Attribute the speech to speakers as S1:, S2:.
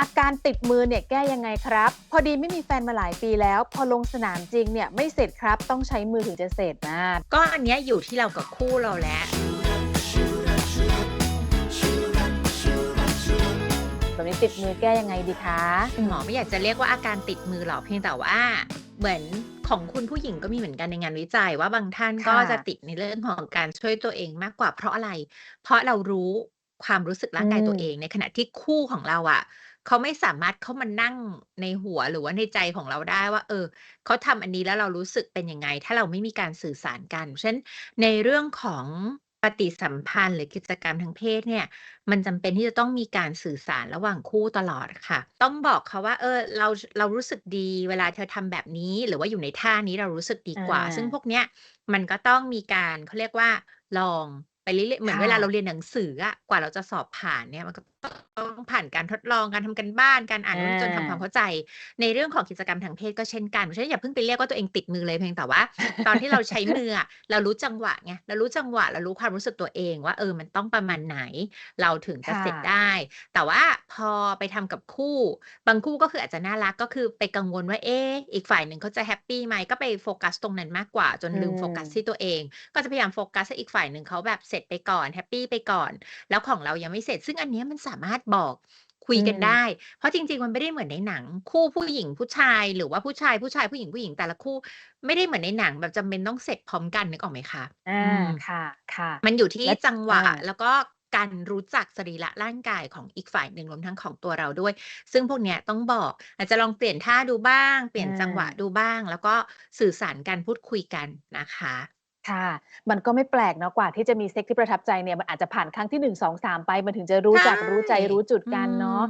S1: อาการติดมือเนี่ยแก้ยังไงครับ พอดีไม่มีแฟนมาหลายปีแล้ว พอลงสนามจริงเนี่ยไม่เสร็จครับ ต้องใช้มือถึงจะเสร็จนะ
S2: ก็อันเนี้ยอยู่ที่เรากับคู่เราแล้ว
S1: แบบนี้ติดมือแก้ยังไงดีคะ
S2: หมอไม่อยากจะเรียกว่าอาการติดมือหรอกเพียงแต่ว่าเหมือนของคุณผู้หญิงก็มีเหมือนกันในงานวิจัย ว่าบางท่านก็
S1: ค่ะ
S2: จะติดในเรื่องของการช่วยตัวเองมากกว่าเพราะอะไร เพราะเรารู้ ความรู้สึกร่างกาย
S1: อืม
S2: ตัวเอง ในขณะที่คู่ของเราอะเขาไม่สามารถเข้ามานั่งในหัวหรือว่าในใจของเราได้ว่า เออเขาทำอันนี้แล้วเรารู้สึกเป็นยังไง ถ้าเราไม่มีการสื่อสารกันฉะนั้นในเรื่องของปฏิสัมพันธ์หรือกิจกรรมทางเพศเนี่ย มันจำเป็นที่จะต้องมีการสื่อสารระหว่างคู่ตลอดค่ะ ต้องบอกเขาว่า เออ เราเรารู้สึกดี เวลาเธอทำแบบนี้ หรือว่าอยู่ในท่านี้เรารู้สึกดีกว่า
S1: อา
S2: ซึ่งพวกเนี้ยมันก็ต้องมีการเขาเรียกว่าลอง ไปเรื่อยๆเหมือนเวลาเราเรียนหนังสืออะกว่าเราจะสอบผ่านเนี่ยมันก็ ต้องผ่านการทดลองการทำการบ้านการอ่านนู่นจนทำความ
S1: อา
S2: เข้าใจ ในเรื่องของกิจกรรมทางเพศก็เช่นกันเพราะฉะนั้นอย่าเพิ่งไปเรียกว่าตัวเองติดมือเลยเพียงแต่ว่า ตอนที่เราใช้มืออะเรารู้จังหวะไงเรารู้จังหวะเรารู้ความรู้สึกตัวเองว่าเออมันต้องประมาณไหน เราถึงจะ
S1: ค่ะ
S2: เสร็จได้ แต่ว่าพอไปทำกับคู่ บางคู่ก็คืออาจจะน่ารักก็คือไปกังวลว่าเอ๊ะอีกฝ่ายหนึ่งเขาจะแฮปปีไหมก็ไปโฟกัสตรงนั้นมากกว่าจน
S1: อื
S2: ลืมโฟกัส
S1: ม
S2: ที่ตัวเอง ก็จะพยายามโฟกัสให้อีกฝ่ายหนึ่งเขาแบบเสร็จไปก่อนแฮปปีไปก่อน แล้วของเรายังไม่เสร็จซึ่งอันเนี้ยมันสามารถบอกคุ
S1: อื
S2: ยกันได
S1: ม้
S2: เพราะจริง ๆ มันไม่ได้เหมือนในหนัง คู่ผู้หญิงผู้ชายหรือว่าผู้ชายผู้ชายผู้หญิงผู้หญิงแต่ละคู่ ไม่ได้เหมือนในหนังแบบจำเป็นต้องเสร็จพร้อมกันนึกออกไหมคะ
S1: อา
S2: อืม
S1: ค่ะค่ะ
S2: มันอยู่ที่
S1: และ
S2: จังหวะ
S1: อา
S2: แล้วก็การรู้จักสรีระร่างกายของอีกฝ่ายหนึ่งรวมทั้งของตัวเราด้วย ซึ่งพวกเนี้ยต้องบอก อาจจะลองเปลี่ยนท่าดูบ้าง เปลี่ยนจังหวะ
S1: อา
S2: ดูบ้าง แล้วก็สื่อสารกันพูดคุยกันนะคะ
S1: ค่ะ มันก็ไม่แปลกเนาะกว่าที่จะมีเซ็กที่ประทับใจเนี่ย มันอาจจะผ่านครั้งที่ 1 2 3 ไป มันถึงจะรู้จักรู้ใจรู้จุดกันเนาะ